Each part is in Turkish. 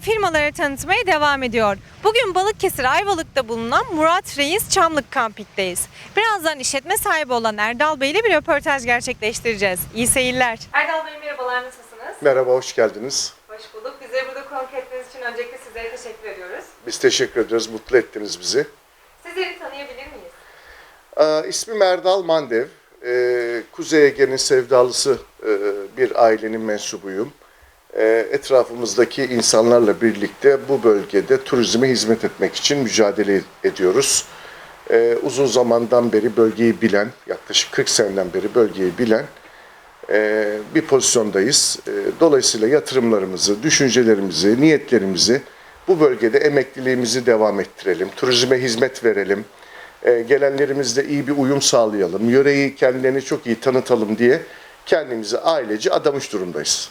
firmaları tanıtmaya devam ediyor. Bugün Balıkesir Ayvalık'ta bulunan Murat Reis Çamlık Kampik'teyiz. Birazdan işletme sahibi olan Erdal Bey ile bir röportaj gerçekleştireceğiz. İyi seyirler. Erdal Bey merhabalar nasılsınız? Merhaba, hoş geldiniz. Hoş bulduk. Bizleri burada konuk ettiğiniz için öncelikle sizlere teşekkür ediyoruz. Biz teşekkür ediyoruz, mutlu ettiniz bizi. Sizleri tanıyabilir miyiz? Ee, ismim Erdal Mandev. Ee, Kuzey Ege'nin sevdalısı e, bir ailenin mensubuyum. Ee, etrafımızdaki insanlarla birlikte bu bölgede turizme hizmet etmek için mücadele ediyoruz. Ee, uzun zamandan beri bölgeyi bilen, yaklaşık 40 seneden beri bölgeyi bilen e, bir pozisyondayız. E, Dolayısıyla yatırımlarımızı, düşüncelerimizi, niyetlerimizi bu bölgede emekliliğimizi devam ettirelim, turizme hizmet verelim, gelenlerimizle iyi bir uyum sağlayalım, yöreyi kendilerini çok iyi tanıtalım diye kendimizi ailece adamış durumdayız.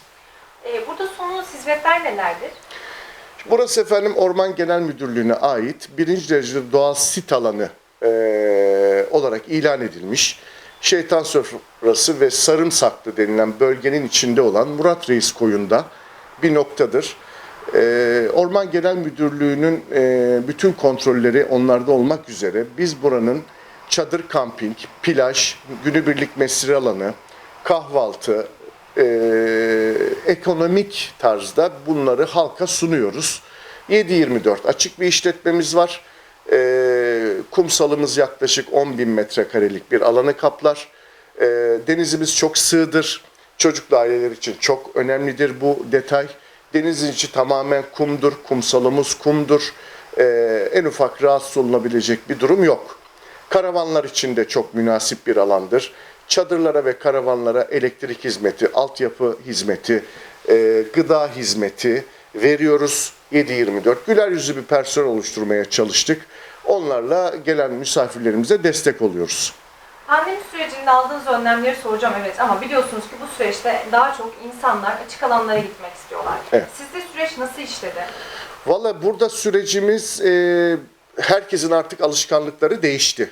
Ee, burada sunduğunuz hizmetler nelerdir? Burası efendim Orman Genel Müdürlüğü'ne ait birinci derecede doğal sit alanı eee, olarak ilan edilmiş. Şeytan Sofrası ve Sarımsaklı denilen bölgenin içinde olan Murat Reis koyunda bir noktadır. Eee, Orman Genel Müdürlüğü'nün eee, bütün kontrolleri onlarda olmak üzere biz buranın çadır kamping, plaj, günübirlik mesire alanı, kahvaltı, eee, ekonomik tarzda bunları halka sunuyoruz. 7-24 açık bir işletmemiz var. Eee, kumsalımız yaklaşık 10 bin metrekarelik bir alanı kaplar. Eee, denizimiz çok sığdır. Çocuklu aileler için çok önemlidir bu detay. Denizin içi tamamen kumdur. Kumsalımız kumdur. Eee, en ufak rahatsız olunabilecek bir durum yok. Karavanlar için de çok münasip bir alandır. Çadırlara ve karavanlara elektrik hizmeti, altyapı hizmeti, e, gıda hizmeti veriyoruz 7-24. Güler yüzlü bir personel oluşturmaya çalıştık. Onlarla gelen misafirlerimize destek oluyoruz. Pandemi sürecinde aldığınız önlemleri soracağım evet ama biliyorsunuz ki bu süreçte daha çok insanlar açık alanlara gitmek istiyorlar. Evet. Sizde süreç nasıl işledi? Valla burada sürecimiz e, herkesin artık alışkanlıkları değişti.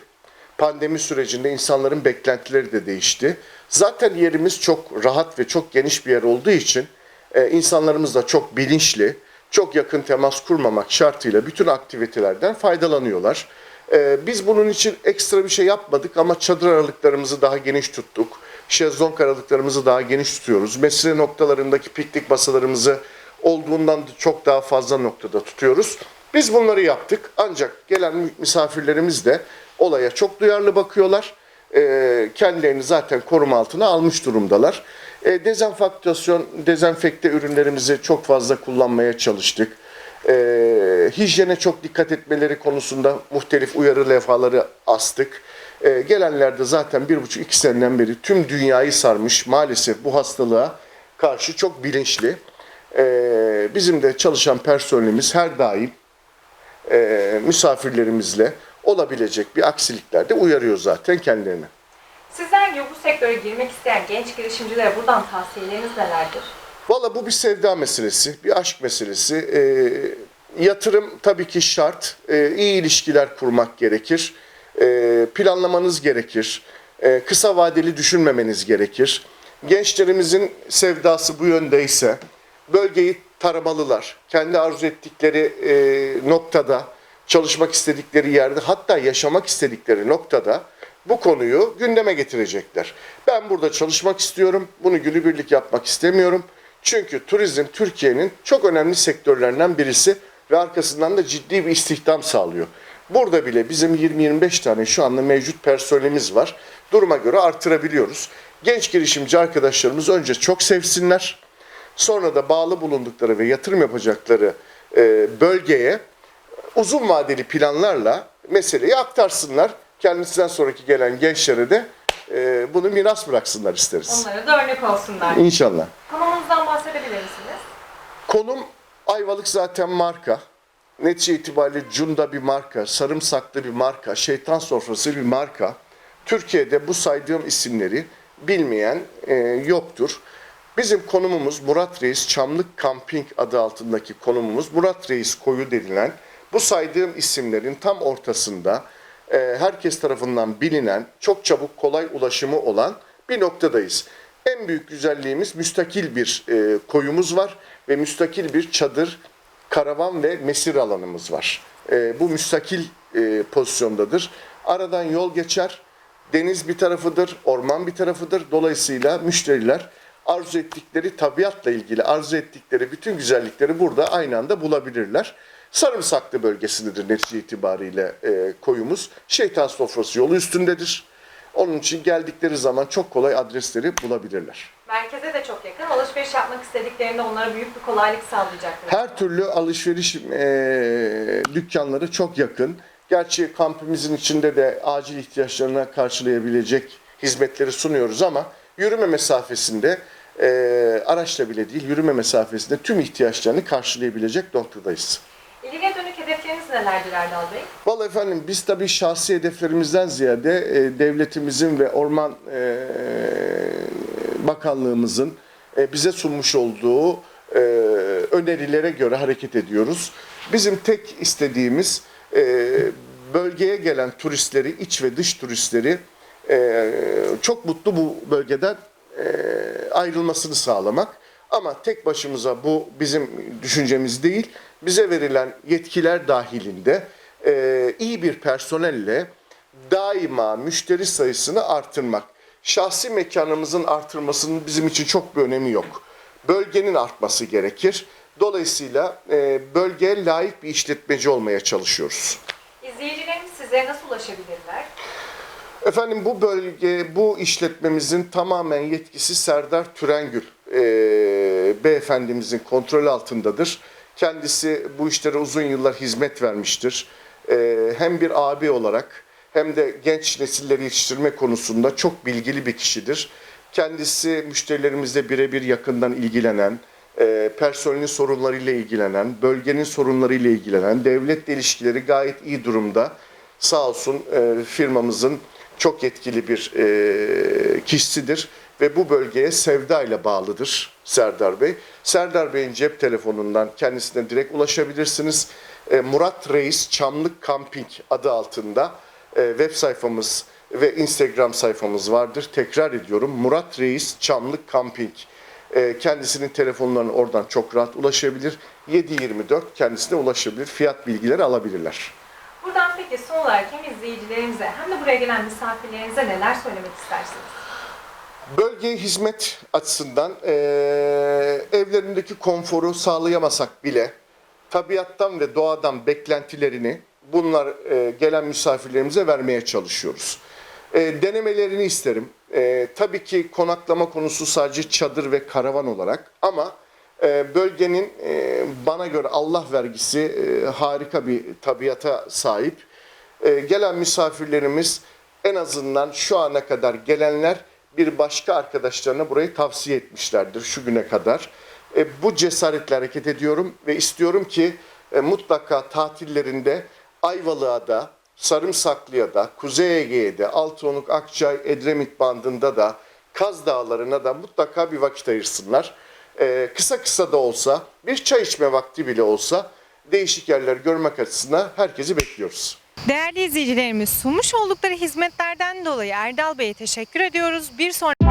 Pandemi sürecinde insanların beklentileri de değişti. Zaten yerimiz çok rahat ve çok geniş bir yer olduğu için e, insanlarımız da çok bilinçli, çok yakın temas kurmamak şartıyla bütün aktivitelerden faydalanıyorlar. E, biz bunun için ekstra bir şey yapmadık ama çadır aralıklarımızı daha geniş tuttuk. Şezlong aralıklarımızı daha geniş tutuyoruz. Mesire noktalarındaki piknik masalarımızı olduğundan da çok daha fazla noktada tutuyoruz. Biz bunları yaptık ancak gelen misafirlerimiz de olaya çok duyarlı bakıyorlar. Ee, kendilerini zaten koruma altına almış durumdalar. Ee, dezenfektasyon, dezenfekte ürünlerimizi çok fazla kullanmaya çalıştık. Ee, hijyene çok dikkat etmeleri konusunda muhtelif uyarı levhaları astık. Ee, gelenler de zaten bir buçuk iki seneden beri tüm dünyayı sarmış maalesef bu hastalığa karşı çok bilinçli. Ee, bizim de çalışan personelimiz her daim e, misafirlerimizle olabilecek bir aksiliklerde uyarıyor zaten kendilerini. Sizden gibi bu sektöre girmek isteyen genç girişimcilere buradan tavsiyeleriniz nelerdir? Valla bu bir sevda meselesi, bir aşk meselesi. Ee, yatırım tabii ki şart. Ee, iyi ilişkiler kurmak gerekir. Ee, planlamanız gerekir. Ee, kısa vadeli düşünmemeniz gerekir. Gençlerimizin sevdası bu yöndeyse bölgeyi taramalılar. Kendi arzu ettikleri e, noktada, çalışmak istedikleri yerde hatta yaşamak istedikleri noktada bu konuyu gündeme getirecekler. Ben burada çalışmak istiyorum. Bunu günübirlik yapmak istemiyorum. Çünkü turizm Türkiye'nin çok önemli sektörlerinden birisi ve arkasından da ciddi bir istihdam sağlıyor. Burada bile bizim 20-25 tane şu anda mevcut personelimiz var. Duruma göre artırabiliyoruz. Genç girişimci arkadaşlarımız önce çok sevsinler. Sonra da bağlı bulundukları ve yatırım yapacakları e, bölgeye uzun vadeli planlarla meseleyi aktarsınlar. Kendisinden sonraki gelen gençlere de e, bunu miras bıraksınlar isteriz. Onlara da örnek olsunlar. İnşallah. Konumunuzdan bahsedebilir misiniz? Konum Ayvalık zaten marka. Netice itibariyle Cunda bir marka, Sarımsaklı bir marka, Şeytan Sofrası bir marka. Türkiye'de bu saydığım isimleri bilmeyen e, yoktur. Bizim konumumuz Murat Reis Çamlık Camping adı altındaki konumumuz Murat Reis Koyu denilen bu saydığım isimlerin tam ortasında e, herkes tarafından bilinen, çok çabuk kolay ulaşımı olan bir noktadayız. En büyük güzelliğimiz müstakil bir e, koyumuz var ve müstakil bir çadır, karavan ve mesir alanımız var. E, bu müstakil e, pozisyondadır. Aradan yol geçer, deniz bir tarafıdır, orman bir tarafıdır. Dolayısıyla müşteriler arzu ettikleri tabiatla ilgili arzu ettikleri bütün güzellikleri burada aynı anda bulabilirler. Sarımsaklı bölgesindedir netice itibariyle e, koyumuz. Şeytan sofrası yolu üstündedir. Onun için geldikleri zaman çok kolay adresleri bulabilirler. Merkeze de çok yakın. Alışveriş yapmak istediklerinde onlara büyük bir kolaylık sağlayacaktır. Her türlü alışveriş e, dükkanları çok yakın. Gerçi kampımızın içinde de acil ihtiyaçlarına karşılayabilecek hizmetleri sunuyoruz ama yürüme mesafesinde e, araçla bile değil yürüme mesafesinde tüm ihtiyaçlarını karşılayabilecek noktadayız. İleriye dönük hedefleriniz nelerdir Erdal Bey? Vallahi efendim biz tabii şahsi hedeflerimizden ziyade e, devletimizin ve Orman e, Bakanlığımızın e, bize sunmuş olduğu e, önerilere göre hareket ediyoruz. Bizim tek istediğimiz e, bölgeye gelen turistleri, iç ve dış turistleri e, çok mutlu bu bölgeden e, ayrılmasını sağlamak. Ama tek başımıza bu bizim düşüncemiz değil. Bize verilen yetkiler dahilinde e, iyi bir personelle daima müşteri sayısını artırmak. Şahsi mekanımızın artırmasının bizim için çok bir önemi yok. Bölgenin artması gerekir. Dolayısıyla e, bölgeye layık bir işletmeci olmaya çalışıyoruz. İzleyicilerimiz size nasıl ulaşabilirler? Efendim bu bölge, bu işletmemizin tamamen yetkisi Serdar Türengül e, beyefendimizin kontrol altındadır. Kendisi bu işlere uzun yıllar hizmet vermiştir. E, hem bir abi olarak hem de genç nesilleri yetiştirme konusunda çok bilgili bir kişidir. Kendisi müşterilerimizle birebir yakından ilgilenen, e, personelin sorunlarıyla ilgilenen, bölgenin sorunlarıyla ilgilenen, devletle ilişkileri gayet iyi durumda. Sağ olsun e, firmamızın çok yetkili bir e, kişisidir ve bu bölgeye sevda bağlıdır Serdar Bey. Serdar Bey'in cep telefonundan kendisine direkt ulaşabilirsiniz. E, Murat Reis Çamlık Camping adı altında e, web sayfamız ve Instagram sayfamız vardır. Tekrar ediyorum Murat Reis Çamlık Camping. E, kendisinin telefonlarına oradan çok rahat ulaşabilir. 7-24 kendisine ulaşabilir. Fiyat bilgileri alabilirler. Buradan peki son olarak hem izleyicilerimize hem de buraya gelen misafirlerinize neler söylemek istersiniz? Bölgeye hizmet açısından eee, evlerindeki konforu sağlayamasak bile tabiattan ve doğadan beklentilerini bunlar eee, gelen misafirlerimize vermeye çalışıyoruz. Eee, denemelerini isterim. Eee, tabii ki konaklama konusu sadece çadır ve karavan olarak ama bölgenin eee, bana göre Allah vergisi eee, harika bir tabiata sahip. Ee, gelen misafirlerimiz en azından şu ana kadar gelenler bir başka arkadaşlarına burayı tavsiye etmişlerdir şu güne kadar. E, bu cesaretle hareket ediyorum ve istiyorum ki e, mutlaka tatillerinde Ayvalık'a da, Sarımsaklı'ya da, Kuzey Ege'ye de, Altınoluk, Akçay, Edremit bandında da, Kaz Dağları'na da mutlaka bir vakit ayırsınlar. E, kısa kısa da olsa, bir çay içme vakti bile olsa değişik yerler görmek açısından herkesi bekliyoruz. Değerli izleyicilerimiz sunmuş oldukları hizmetlerden dolayı Erdal Bey'e teşekkür ediyoruz. Bir sonraki